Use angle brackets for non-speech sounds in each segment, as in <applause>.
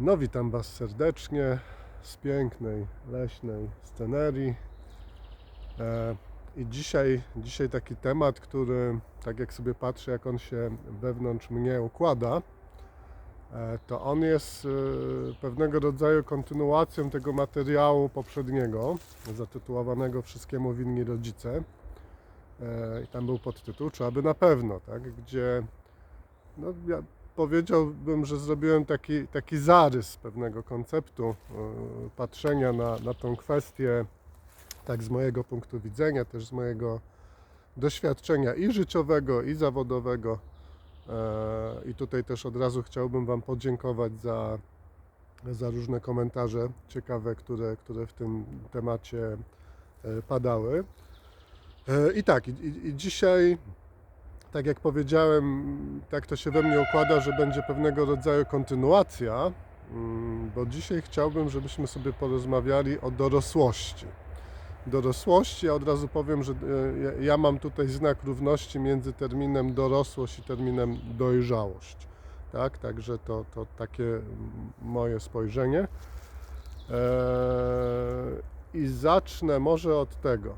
No witam Was serdecznie z pięknej, leśnej scenerii. E, I dzisiaj, dzisiaj taki temat, który tak jak sobie patrzę, jak on się wewnątrz mnie układa, e, to on jest e, pewnego rodzaju kontynuacją tego materiału poprzedniego, zatytułowanego Wszystkiemu winni rodzice. E, I tam był podtytuł, czy aby na pewno, tak? Gdzie no, ja powiedziałbym, że zrobiłem taki, taki zarys pewnego konceptu e, patrzenia na, na tą kwestię, tak z mojego punktu widzenia, też z mojego doświadczenia i życiowego, i zawodowego. E, I tutaj też od razu chciałbym Wam podziękować za, za różne komentarze ciekawe, które, które w tym temacie e, padały. I tak, i- i dzisiaj tak jak powiedziałem, tak to się we mnie układa, że będzie pewnego rodzaju kontynuacja, mm, bo dzisiaj chciałbym, żebyśmy sobie porozmawiali o dorosłości. Dorosłości, ja od razu powiem, że e, ja- mam tutaj znak równości między terminem dorosłość i terminem dojrzałość. Tak, także to, to takie moje spojrzenie. Eee, I zacznę może od tego.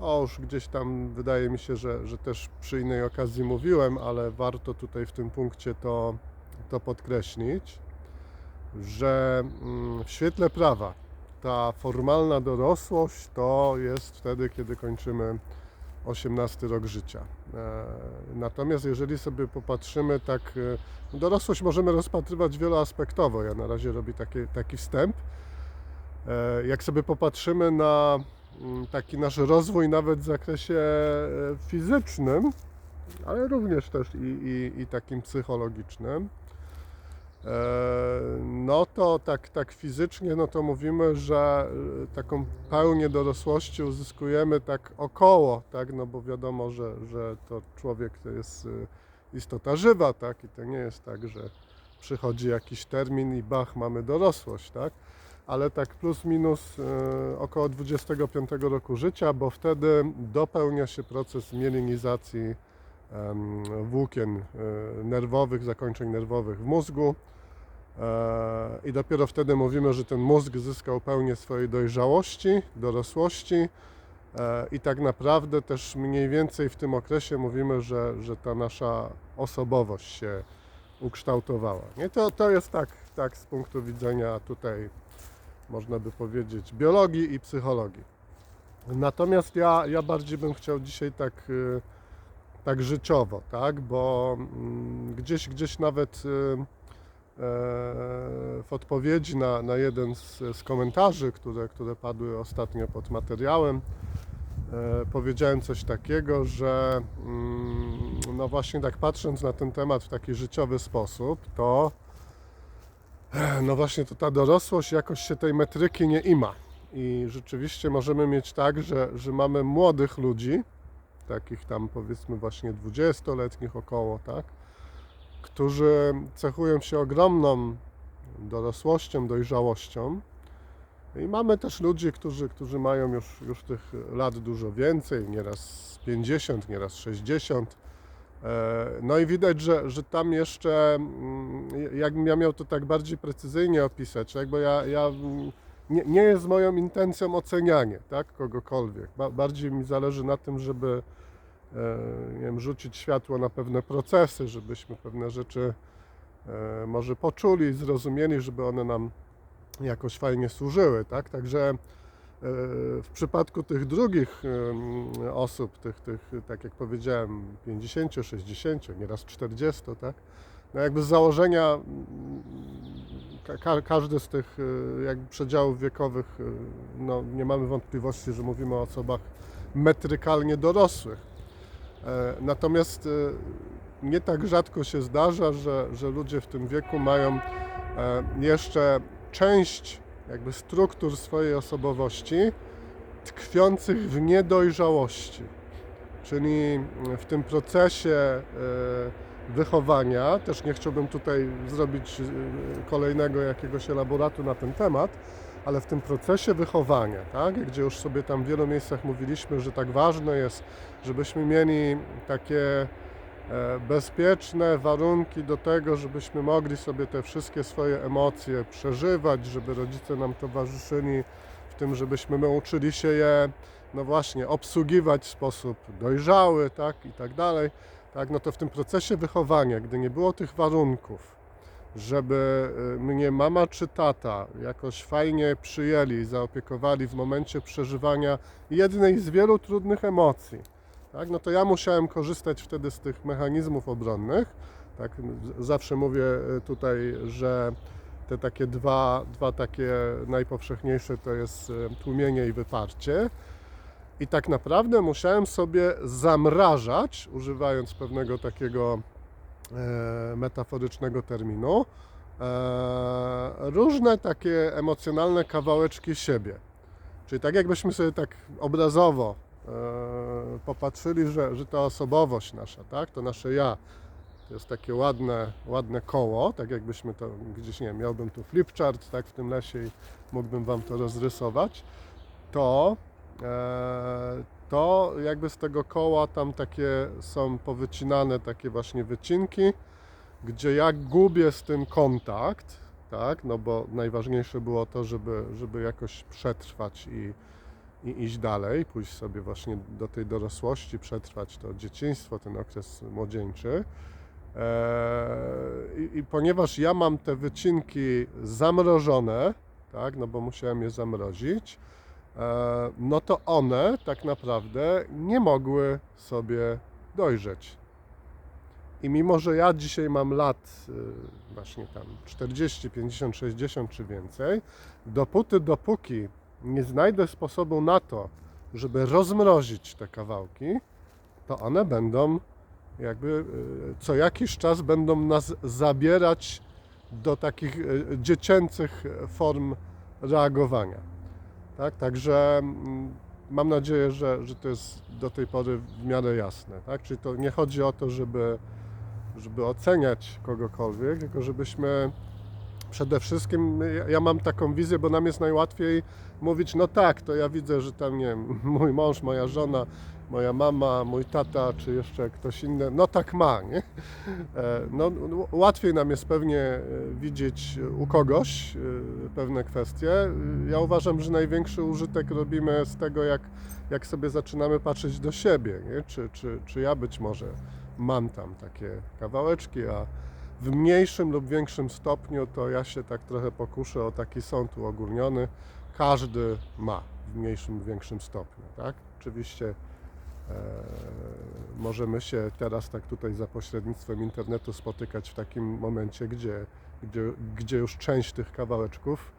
O, już gdzieś tam wydaje mi się, że, że też przy innej okazji mówiłem, ale warto tutaj w tym punkcie to, to podkreślić, że mm, w świetle prawa ta formalna dorosłość to jest wtedy, kiedy kończymy 18 rok życia. E, Natomiast jeżeli sobie popatrzymy tak, e, dorosłość możemy rozpatrywać wieloaspektowo. Ja na razie robię taki, taki wstęp. E, Jak sobie popatrzymy na taki nasz rozwój nawet w zakresie e, fizycznym, ale również też i, i, i takim psychologicznym, e, no to tak, tak fizycznie, no to mówimy, że e, taką pełnię dorosłości uzyskujemy tak około, tak, no bo wiadomo, że, że to człowiek to jest istota żywa, tak, i to nie jest tak, że przychodzi jakiś termin i bach, mamy dorosłość, tak, ale tak plus minus e, około 25 roku życia, bo wtedy dopełnia się proces mielinizacji włókien e, nerwowych, zakończeń nerwowych w mózgu. E, I dopiero wtedy mówimy, że ten mózg zyskał pełnię swojej dojrzałości, dorosłości. I tak naprawdę też mniej więcej w tym okresie mówimy, że, że ta nasza osobowość się ukształtowała. Nie? To, to jest tak, tak z punktu widzenia tutaj, można by powiedzieć, biologii i psychologii. Natomiast ja, ja bardziej bym chciał dzisiaj tak, y, tak życiowo, tak? bo mm, gdzieś, gdzieś nawet y, e, w odpowiedzi na, na jeden z, z komentarzy, które, które padły ostatnio pod materiałem, e, powiedziałem coś takiego, że mm, no właśnie tak patrząc na ten temat w taki życiowy sposób, to no właśnie to ta dorosłość jakoś się tej metryki nie ima. I rzeczywiście możemy mieć tak, że, że mamy młodych ludzi, takich tam powiedzmy właśnie 20-letnich około, tak, którzy cechują się ogromną dorosłością, dojrzałością. I mamy też ludzi, którzy, którzy mają już, już tych lat dużo więcej, nieraz 50, nieraz 60. E, No i widać, że, że tam jeszcze, mm, jakbym ja miał to tak bardziej precyzyjnie opisać, tak? bo ja, ja mm, nie, nie jest moją intencją ocenianie tak? kogokolwiek. Ba- Bardziej mi zależy na tym, żeby e, nie wiem, rzucić światło na pewne procesy, żebyśmy pewne rzeczy e, może poczuli, zrozumieli, żeby one nam jakoś fajnie służyły, tak? Także w przypadku tych drugich osób, tych, tych, tak jak powiedziałem, 50, 60, nieraz 40, tak? No jakby z założenia ka- ka- każdy z tych e, jakby przedziałów wiekowych, e, no nie mamy wątpliwości, że mówimy o osobach metrykalnie dorosłych. E, Natomiast nie tak rzadko się zdarza, że, że ludzie w tym wieku mają jeszcze część jakby struktur swojej osobowości tkwiących w niedojrzałości. Czyli w tym procesie e, wychowania, też nie chciałbym tutaj zrobić e, kolejnego jakiegoś elaboratu na ten temat, ale w tym procesie wychowania, tak, gdzie już sobie tam w wielu miejscach mówiliśmy, że tak ważne jest, żebyśmy mieli takie bezpieczne warunki do tego, żebyśmy mogli sobie te wszystkie swoje emocje przeżywać, żeby rodzice nam towarzyszyli w tym, żebyśmy my uczyli się je, no właśnie, obsługiwać w sposób dojrzały, tak, i tak dalej, tak, no to w tym procesie wychowania, gdy nie było tych warunków, żeby y, mnie mama czy tata jakoś fajnie przyjęli zaopiekowali w momencie przeżywania jednej z wielu trudnych emocji, tak, no to ja musiałem korzystać wtedy z tych mechanizmów obronnych. Tak, zawsze mówię y, tutaj, że te takie dwa, dwa takie najpowszechniejsze to jest y, tłumienie i wyparcie. I tak naprawdę musiałem sobie zamrażać, używając pewnego takiego e, metaforycznego terminu, e, różne takie emocjonalne kawałeczki siebie. Czyli tak jakbyśmy sobie tak obrazowo e, popatrzyli, że, że ta osobowość nasza, tak, to nasze ja, to jest takie ładne, ładne koło, tak jakbyśmy to gdzieś, nie wiem, miałbym tu flipchart, tak, w tym lesie i mógłbym Wam to rozrysować, to e, to jakby z tego koła tam takie są powycinane takie właśnie wycinki, gdzie ja gubię z tym kontakt, tak, no bo najważniejsze było to, żeby, żeby jakoś przetrwać i, i iść dalej, pójść sobie właśnie do tej dorosłości, przetrwać to dzieciństwo, ten okres młodzieńczy. Eee, I, I ponieważ ja mam te wycinki zamrożone, tak, no bo musiałem je zamrozić, e, no to one tak naprawdę nie mogły sobie dojrzeć. I mimo, że ja dzisiaj mam lat y, właśnie tam 40, 50, 60 czy więcej, dopóty, dopóki nie znajdę sposobu na to, żeby rozmrozić te kawałki, to one będą jakby y, co jakiś czas będą nas zabierać do takich y, dziecięcych form reagowania. Tak? Także mm, mam nadzieję, że, że to jest do tej pory w miarę jasne. Tak? Czyli to nie chodzi o to, żeby, żeby oceniać kogokolwiek, tylko żebyśmy przede wszystkim, ja, ja mam taką wizję, bo nam jest najłatwiej mówić, no tak, to ja widzę, że tam, nie wiem, <laughs> mój mąż, moja żona, moja mama, mój tata, czy jeszcze ktoś inny, no tak ma, nie? E, No, no, łatwiej nam jest pewnie e, widzieć u kogoś e, pewne kwestie. Ja uważam, że największy użytek robimy z tego, jak, jak sobie zaczynamy patrzeć do siebie, nie? Czy, czy, czy ja być może mam tam takie kawałeczki, a w mniejszym lub większym stopniu to ja się tak trochę pokuszę o taki sąd uogólniony. Każdy ma w mniejszym lub większym stopniu, tak? Oczywiście e, możemy się teraz tak tutaj za pośrednictwem internetu spotykać w takim momencie, gdzie, gdzie, gdzie już część tych kawałeczków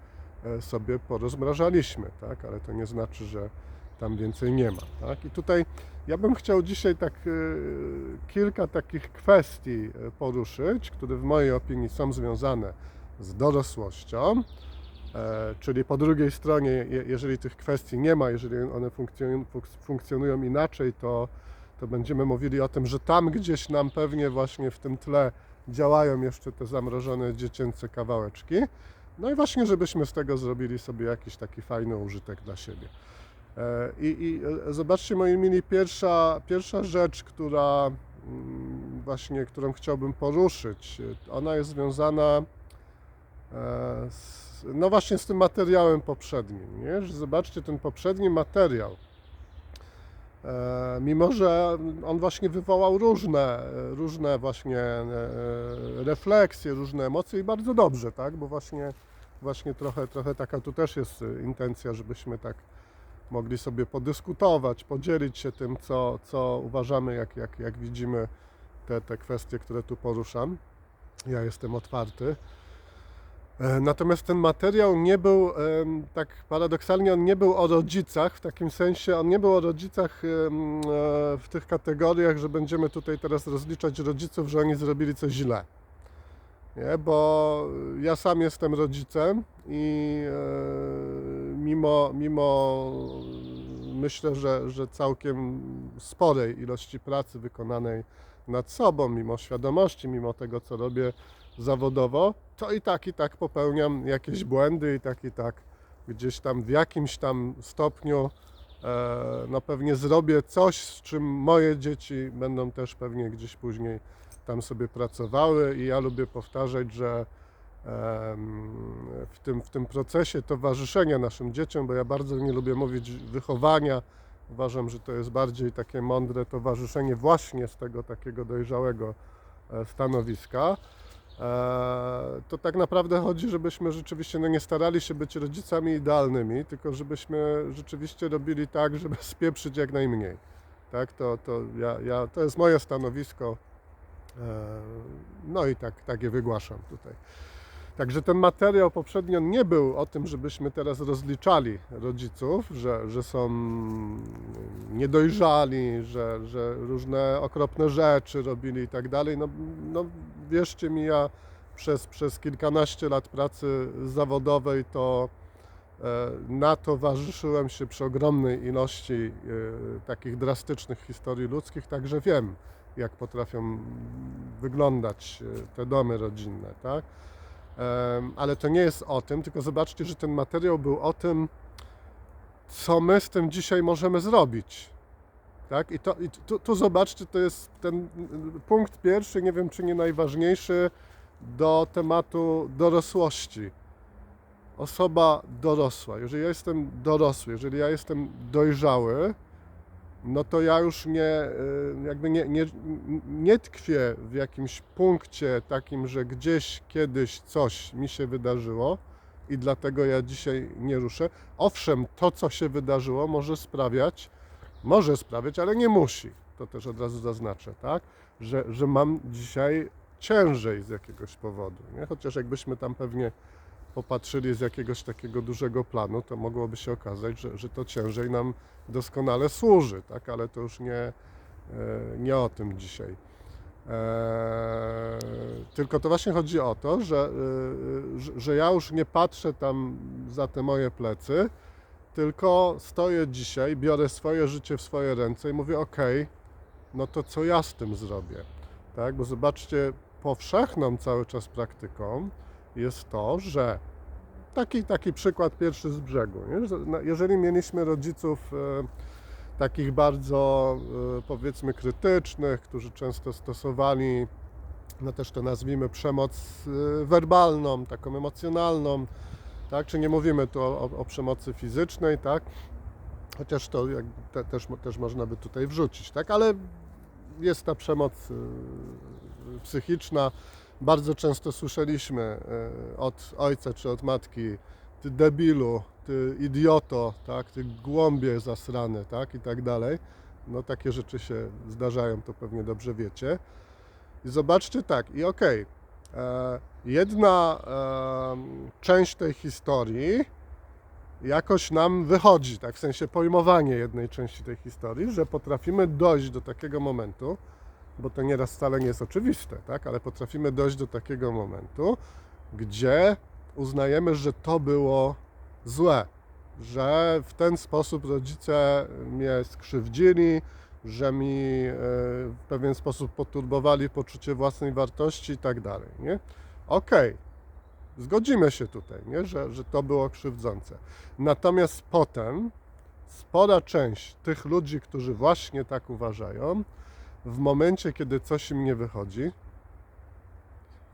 e, sobie porozmrażaliśmy, tak? Ale to nie znaczy, że tam więcej nie ma, tak? I tutaj ja bym chciał dzisiaj tak e, kilka takich kwestii e, poruszyć, które w mojej opinii są związane z dorosłością, E, Czyli po drugiej stronie, je- jeżeli tych kwestii nie ma, jeżeli one funkcjonują inaczej, to, to będziemy mówili o tym, że tam gdzieś nam pewnie właśnie w tym tle działają jeszcze te zamrożone dziecięce kawałeczki. No i właśnie, żebyśmy z tego zrobili sobie jakiś taki fajny użytek dla siebie. E, I, i e, zobaczcie, moi mili, pierwsza, pierwsza rzecz, która mm, właśnie, którą chciałbym poruszyć, ona jest związana e, z, no właśnie z tym materiałem poprzednim, nie? Że zobaczcie ten poprzedni materiał. Mimo, że on właśnie wywołał różne, różne właśnie refleksje, różne emocje i bardzo dobrze, tak? Bo właśnie, właśnie trochę, trochę taka tu też jest intencja, żebyśmy tak mogli sobie podyskutować, podzielić się tym, co, co uważamy, jak, jak, jak widzimy te, te kwestie, które tu poruszam. Ja jestem otwarty. E, Natomiast ten materiał nie był, tak paradoksalnie, on nie był o rodzicach, w takim sensie, on nie był o rodzicach e, w tych kategoriach, że będziemy tutaj teraz rozliczać rodziców, że oni zrobili coś źle. Nie? Bo ja sam jestem rodzicem i e, mimo, mimo myślę, że, że całkiem sporej ilości pracy wykonanej nad sobą, mimo świadomości, mimo tego, co robię zawodowo, to i tak, i tak popełniam jakieś błędy i tak, i tak gdzieś tam w jakimś tam stopniu e, no pewnie zrobię coś, z czym moje dzieci będą też pewnie gdzieś później tam sobie pracowały i ja lubię powtarzać, że w tym, w tym procesie towarzyszenia naszym dzieciom, bo ja bardzo nie lubię mówić wychowania, uważam, że to jest bardziej takie mądre towarzyszenie właśnie z tego takiego dojrzałego e, stanowiska. E, To tak naprawdę chodzi, żebyśmy rzeczywiście no nie starali się być rodzicami idealnymi, tylko żebyśmy rzeczywiście robili tak, żeby <laughs> spieprzyć jak najmniej. Tak, to, to, ja, ja, to jest moje stanowisko. E, No i tak, tak je wygłaszam tutaj. Także ten materiał poprzednio nie był o tym, żebyśmy teraz rozliczali rodziców, że, że są niedojrzali, że, że różne okropne rzeczy robili i tak dalej. No, no wierzcie mi, ja przez, przez kilkanaście lat pracy zawodowej to e, natowarzyszyłem się przy ogromnej ilości e, takich drastycznych historii ludzkich, także wiem, jak potrafią wyglądać e, te domy rodzinne, tak? Ale to nie jest o tym, tylko zobaczcie, że ten materiał był o tym, co my z tym dzisiaj możemy zrobić. Tak? I, to, i tu, tu zobaczcie, to jest ten punkt pierwszy, nie wiem czy nie najważniejszy, do tematu dorosłości. Osoba dorosła. Jeżeli ja jestem dorosły, jeżeli ja jestem dojrzały, no to ja już nie, y, jakby nie, nie, nie tkwię w jakimś punkcie takim, że gdzieś kiedyś coś mi się wydarzyło i dlatego ja dzisiaj nie ruszę. Owszem, to co się wydarzyło może sprawiać, może sprawiać, ale nie musi. To też od razu zaznaczę, tak? Że, że mam dzisiaj ciężej z jakiegoś powodu. Nie? Chociaż jakbyśmy tam pewnie popatrzyli z jakiegoś takiego dużego planu, to mogłoby się okazać, że, że to ciężej nam doskonale służy, tak? ale to już nie, e, nie o tym dzisiaj. E, Tylko to właśnie chodzi o to, e, że- że ja już nie patrzę tam za te moje plecy, tylko stoję dzisiaj, biorę swoje życie w swoje ręce i mówię: OK, no to co ja z tym zrobię? Tak? Bo zobaczcie, powszechną cały czas praktyką jest to, że taki, taki przykład pierwszy z brzegu. Jeżeli mieliśmy rodziców e, takich bardzo e, powiedzmy krytycznych, którzy często stosowali, no też to nazwijmy przemoc e, werbalną, taką emocjonalną, tak? Czy nie mówimy tu o, o, przemocy fizycznej, tak? Chociaż to te, też, też można by tutaj wrzucić, tak? Ale jest ta przemoc psychiczna. Bardzo często słyszeliśmy e, od ojca czy od matki, ty debilu, ty idioto, tak, ty głąbie zasrany, tak, i tak dalej. No takie rzeczy się zdarzają, to pewnie dobrze wiecie. I zobaczcie tak, i okej, e, jedna e, część tej historii jakoś nam wychodzi, tak, w sensie pojmowanie jednej części tej historii, że potrafimy dojść do takiego momentu, bo to nieraz wcale nie jest oczywiste, tak? ale potrafimy dojść do takiego momentu, gdzie uznajemy, że to było złe, że w ten sposób rodzice mnie skrzywdzili, że mi e, w pewien sposób poturbowali poczucie własnej wartości i tak dalej. Nie? Okej, zgodzimy się tutaj, nie? Że, że to było krzywdzące. Natomiast potem spora część tych ludzi, którzy właśnie tak uważają, w momencie, kiedy coś im nie wychodzi,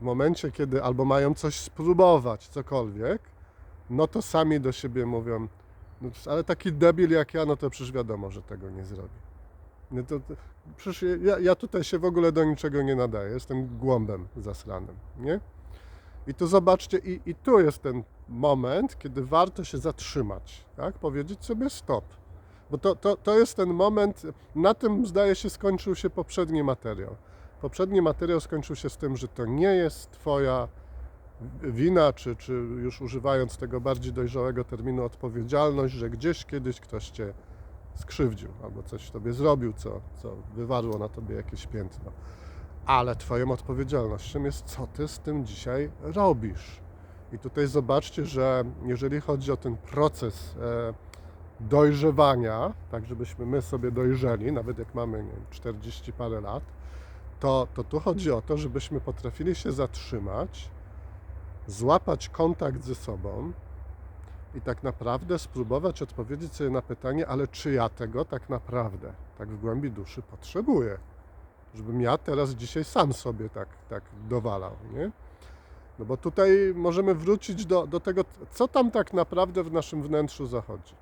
w momencie, kiedy albo mają coś spróbować, cokolwiek, no to sami do siebie mówią, no, ale taki debil jak ja, no to przecież wiadomo, że tego nie zrobi. No to, to, przecież ja, ja tutaj się w ogóle do niczego nie nadaję, jestem głąbem zasranym, nie? I tu zobaczcie, i, i tu jest ten moment, kiedy warto się zatrzymać, tak? Powiedzieć sobie stop. Bo to, to, to jest ten moment, na tym zdaje się skończył się poprzedni materiał. Poprzedni materiał skończył się z tym, że to nie jest Twoja wina, czy, czy już używając tego bardziej dojrzałego terminu odpowiedzialność, że gdzieś kiedyś ktoś Cię skrzywdził albo coś Tobie zrobił, co, co wywarło na Tobie jakieś piętno. Ale Twoją odpowiedzialnością jest, co Ty z tym dzisiaj robisz. I tutaj zobaczcie, że jeżeli chodzi o ten proces e, dojrzewania, tak żebyśmy my sobie dojrzeli, nawet jak mamy nie wiem, 40 parę lat, to, to tu chodzi o to, żebyśmy potrafili się zatrzymać, złapać kontakt ze sobą, i tak naprawdę spróbować odpowiedzieć sobie na pytanie, ale czy ja tego tak naprawdę, tak w głębi duszy potrzebuję? Żebym ja teraz dzisiaj sam sobie tak, tak dowalał, nie? No bo tutaj możemy wrócić do, do tego, co tam tak naprawdę w naszym wnętrzu zachodzi.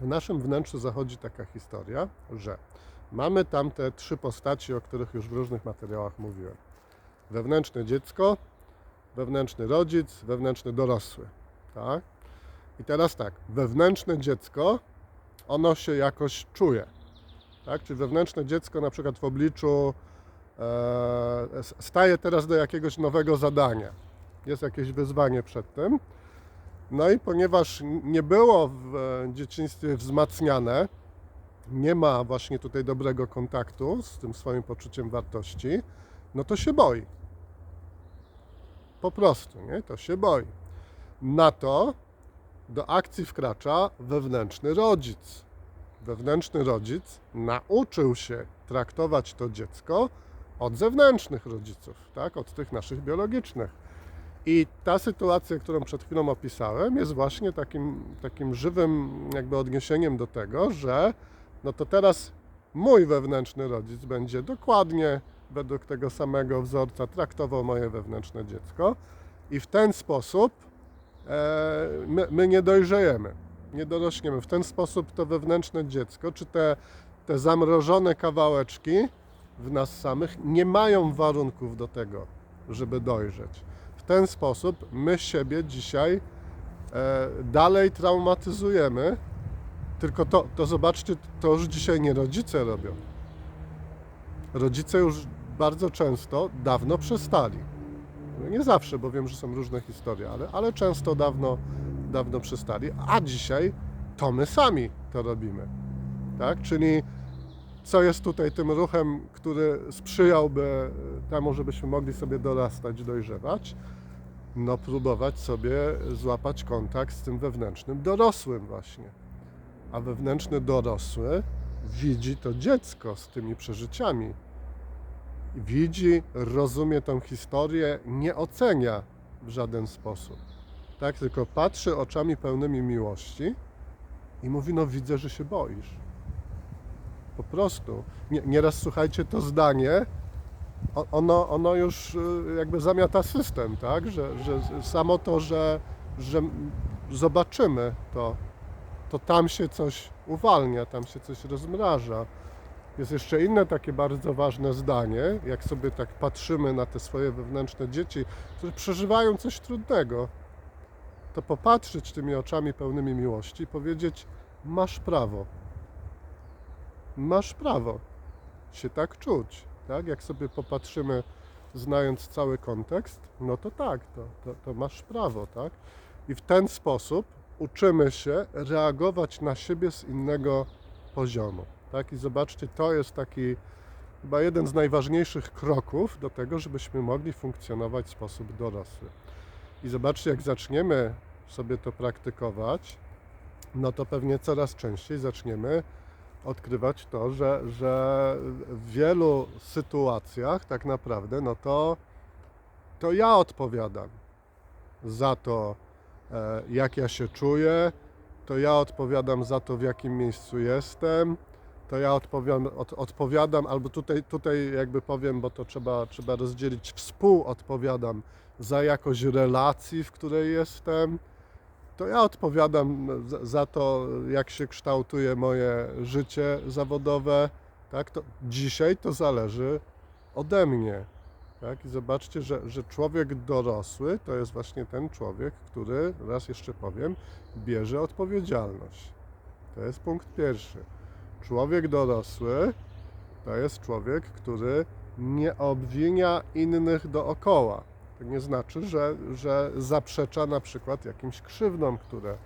W naszym wnętrzu zachodzi taka historia, że mamy tam te trzy postaci, o których już w różnych materiałach mówiłem. Wewnętrzne dziecko, wewnętrzny rodzic, wewnętrzny dorosły. Tak? I teraz tak, wewnętrzne dziecko, ono się jakoś czuje. Tak? Czyli wewnętrzne dziecko na przykład w obliczu e, staje teraz do jakiegoś nowego zadania. Jest jakieś wyzwanie przed tym. No i ponieważ nie było w dzieciństwie wzmacniane, nie ma właśnie tutaj dobrego kontaktu z tym swoim poczuciem wartości, no to się boi. Po prostu, nie? To się boi. Na to do akcji wkracza wewnętrzny rodzic. Wewnętrzny rodzic nauczył się traktować to dziecko od zewnętrznych rodziców, tak? Od tych naszych biologicznych. I ta sytuacja, którą przed chwilą opisałem, jest właśnie takim, takim żywym jakby odniesieniem do tego, że no to teraz mój wewnętrzny rodzic będzie dokładnie według tego samego wzorca traktował moje wewnętrzne dziecko i w ten sposób e, my, my nie dojrzejemy, nie dorośniemy. W ten sposób to wewnętrzne dziecko, czy te, te zamrożone kawałeczki w nas samych nie mają warunków do tego, żeby dojrzeć. Ten sposób my siebie dzisiaj e, dalej traumatyzujemy, tylko to, to zobaczcie, to już dzisiaj nie rodzice robią. Rodzice już bardzo często dawno przestali. No nie zawsze, bo wiem, że są różne historie, ale, ale często dawno, dawno przestali, a dzisiaj to my sami to robimy. Tak? Czyli co jest tutaj tym ruchem, który sprzyjałby temu, żebyśmy mogli sobie dorastać, dojrzewać? No, próbować sobie złapać kontakt z tym wewnętrznym dorosłym, właśnie. A wewnętrzny dorosły widzi to dziecko z tymi przeżyciami. Widzi, rozumie tą historię, nie ocenia w żaden sposób. Tak, tylko patrzy oczami pełnymi miłości i mówi: No, widzę, że się boisz. Po prostu. Nie, nieraz słuchajcie, to zdanie, ono, ono już y, jakby zamiata system, tak? Że, że samo to, że, że zobaczymy to, to tam się coś uwalnia, tam się coś rozmraża. Jest jeszcze inne takie bardzo ważne zdanie, jak sobie tak patrzymy na te swoje wewnętrzne dzieci, które przeżywają coś trudnego, to popatrzeć tymi oczami pełnymi miłości i powiedzieć: Masz prawo. Masz prawo się tak czuć. Tak? Jak sobie popatrzymy, znając cały kontekst, no to tak, to, to, to masz prawo. Tak? I w ten sposób uczymy się reagować na siebie z innego poziomu. Tak? I zobaczcie, to jest taki chyba jeden z najważniejszych kroków do tego, żebyśmy mogli funkcjonować w sposób dorosły. I zobaczcie, jak zaczniemy sobie to praktykować, no to pewnie coraz częściej zaczniemy odkrywać to, że, że w wielu sytuacjach tak naprawdę, no to, to ja odpowiadam za to, e, jak ja się czuję, to ja odpowiadam za to, w jakim miejscu jestem, to ja odpowiadam, od, odpowiadam albo tutaj, tutaj jakby powiem, bo to trzeba, trzeba rozdzielić, współodpowiadam za jakość relacji, w której jestem, to ja odpowiadam za, to, jak się kształtuje moje życie zawodowe, tak, to dzisiaj to zależy ode mnie. Tak? I zobaczcie, że, że człowiek dorosły to jest właśnie ten człowiek, który, raz jeszcze powiem, bierze odpowiedzialność. To jest punkt pierwszy. Człowiek dorosły to jest człowiek, który nie obwinia innych dookoła. To nie znaczy, że, że zaprzecza na przykład jakimś krzywdom, które,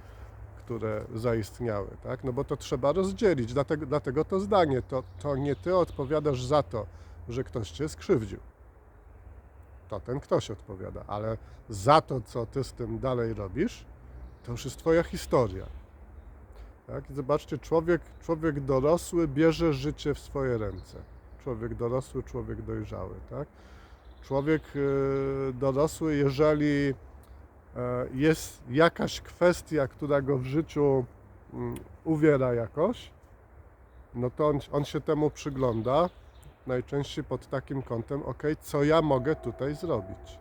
które zaistniały, tak? No bo to trzeba rozdzielić. Dlatego, dlatego to zdanie, to, to nie ty odpowiadasz za to, że ktoś cię skrzywdził. To ten ktoś odpowiada, ale za to, co ty z tym dalej robisz, to już jest twoja historia. Tak? I zobaczcie, człowiek, człowiek dorosły bierze życie w swoje ręce. Człowiek dorosły, człowiek dojrzały, tak? Człowiek y, dorosły, jeżeli e, jest jakaś kwestia, która go w życiu mm, uwiera jakoś, no to on, on się temu przygląda najczęściej pod takim kątem, ok, co ja mogę tutaj zrobić.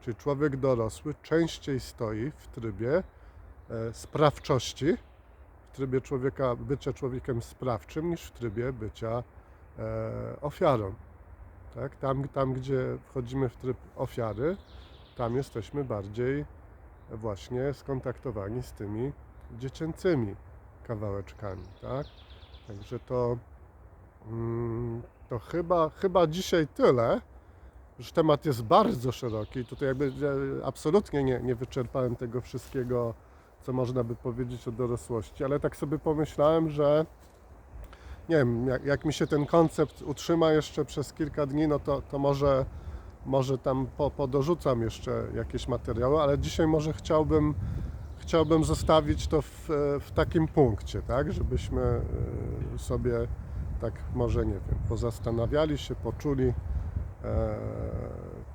Czyli człowiek dorosły częściej stoi w trybie e, sprawczości, w trybie człowieka, bycia człowiekiem sprawczym, niż w trybie bycia e, ofiarą. Tak? Tam, tam, gdzie wchodzimy w tryb ofiary, tam jesteśmy bardziej właśnie skontaktowani z tymi dziecięcymi kawałeczkami. Tak? Także to, mm, to chyba, chyba dzisiaj tyle. Już temat jest bardzo szeroki. Tutaj jakby absolutnie nie, nie wyczerpałem tego wszystkiego, co można by powiedzieć o dorosłości, ale tak sobie pomyślałem, że nie wiem, jak, jak mi się ten koncept utrzyma jeszcze przez kilka dni, no to, to może, może tam po, podorzucam jeszcze jakieś materiały, ale dzisiaj może chciałbym, chciałbym zostawić to w, w takim punkcie, tak, żebyśmy e, sobie tak może, nie wiem, pozastanawiali się, poczuli e,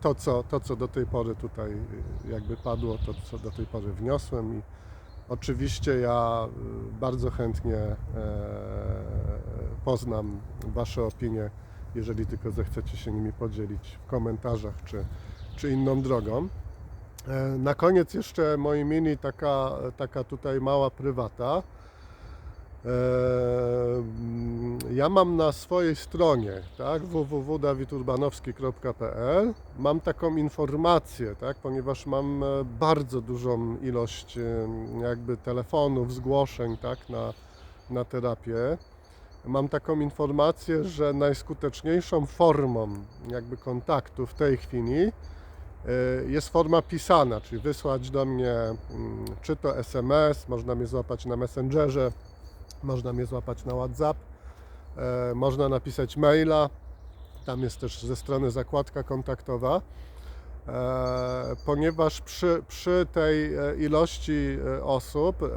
to, co, to, co do tej pory tutaj e, jakby padło, to, co do tej pory wniosłem i oczywiście ja e, bardzo chętnie e, poznam Wasze opinie, jeżeli tylko zechcecie się nimi podzielić w komentarzach czy, czy inną drogą. E, Na koniec jeszcze moi mini taka, taka tutaj mała prywata. E, mm, Ja mam na swojej stronie, tak, www.dawidurbanowski.pl mam taką informację, tak, ponieważ mam e, bardzo dużą ilość jakby telefonów, zgłoszeń, tak, na, na terapię. Mam taką informację, że najskuteczniejszą formą jakby kontaktu w tej chwili e, jest forma pisana, czyli wysłać do mnie mm, czy to SMS, można mnie złapać na Messengerze, można mnie złapać na WhatsApp, e, można napisać maila, tam jest też ze strony zakładka kontaktowa, ponieważ przy, przy tej e, ilości e, osób, e,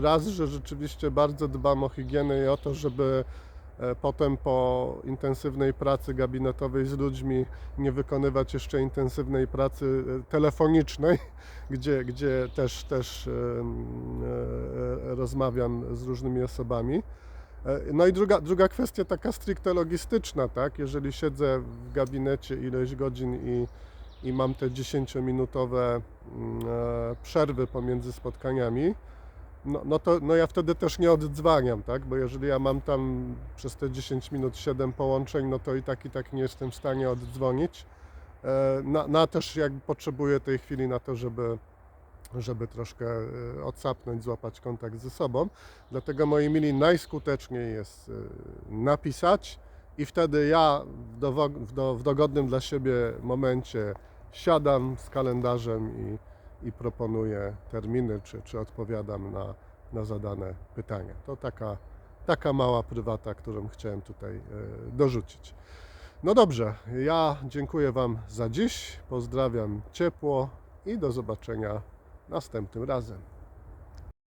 raz, że rzeczywiście bardzo dbam o higienę i o to, żeby e, potem po intensywnej pracy gabinetowej z ludźmi nie wykonywać jeszcze intensywnej pracy e, telefonicznej, <laughs> gdzie, gdzie też, też e, rozmawiam z różnymi osobami. E, No i druga, druga kwestia taka stricte logistyczna, tak? Jeżeli siedzę w gabinecie ileś godzin i, i mam te 10-minutowe mm, e, przerwy pomiędzy spotkaniami, no, no to no ja wtedy też nie oddzwaniam, tak? Bo jeżeli ja mam tam przez te 10 minut 7 połączeń, no to i tak i tak nie jestem w stanie oddzwonić. E, Na, na też jak potrzebuję tej chwili na to, żeby, żeby troszkę e, odsapnąć, złapać kontakt ze sobą. Dlatego moi mili najskuteczniej jest napisać i wtedy ja w, dowo- w, do, w dogodnym dla siebie momencie siadam z kalendarzem i, i proponuję terminy, czy, czy odpowiadam na, na zadane pytania. To taka, taka mała prywata, którą chciałem tutaj e, dorzucić. No dobrze, ja dziękuję Wam za dziś, pozdrawiam ciepło i do zobaczenia następnym razem.